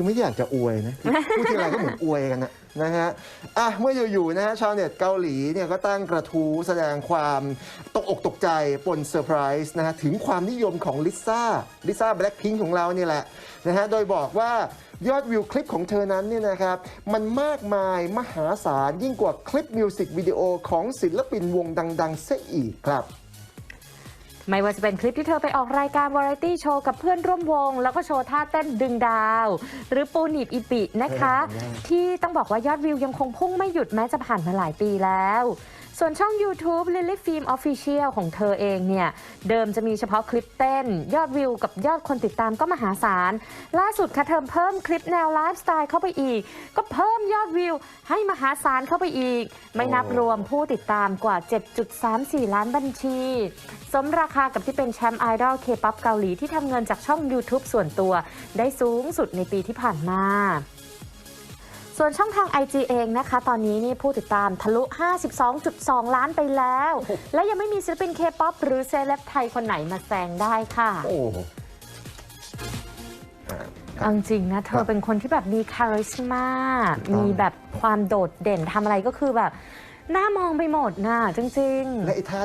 คือไม่อยากจะอวยนะพูดทีไรก็เหมือนอวยกันนะนะฮะอะเมื่ออยู่ๆนะฮะชาวเน็ตเกาหลีเนี่ยก็ตั้งกระทู้แสดงความตกอกตกใจปนเซอร์ไพรส์นะฮะถึงความนิยมของลิซ่าลิซ่าแบล็คพิงของเราเนี่ยแหละนะฮะโดยบอกว่ายอดวิวคลิปของเธอนั้นเนี่ยนะครับ มันมากมายมหาศาลยิ่งกว่าคลิปมิวสิกวิดีโอของศิลปินวงดังๆเสียอีกครับ ไม่ว่าจะเป็นคลิปที่เธอไปออกรายการวาไรตี้โชว์กับเพื่อนร่วมวง แล้วก็โชว์ท่าเต้นดึงดาว หรือปูหนีบอีปินะคะเออจำได้ที่ต้องบอกว่ายอดวิวยังคงพุ่งไม่หยุดแม้จะผ่านมาหลายปีแล้ว ส่วนช่อง YouTube Lily Film Official ของเธอเองเนี่ย เดิมจะมีเฉพาะคลิปเต้น ยอดวิวกับยอดคนติดตามก็มหาศาล ล่าสุดค่ะเธอเพิ่มคลิปแนวไลฟ์สไตล์เข้าไปอีก ก็เพิ่มยอดวิวให้มหาศาลเข้าไปอีก ไม่นับรวมผู้ติดตามกว่า 7.34 ล้านบัญชี สมราคากับที่เป็นแชมป์ไอดอลเคป๊อปเกาหลีที่ทำเงินจากช่อง YouTube ส่วนตัว ได้สูงสุดในปีที่ผ่านมา ส่วนช่องทาง IG เองนะคะ ตอนนี้นี่ผู้ติดตามทะลุ 52.2 ล้านไปแล้ว และยังไม่มีศิลปินเคป๊อปหรือเซเลบไทยคนไหนมาแซงได้ค่ะโอ้โหอ่าเอาจริงๆนะเธอเป็นคนที่แบบมีคาริสมาถูกต้องมีแบบความโดดเด่นทำอะไรก็คือแบบน่ามองไปหมดนะจริง ๆ และไอ้ท่า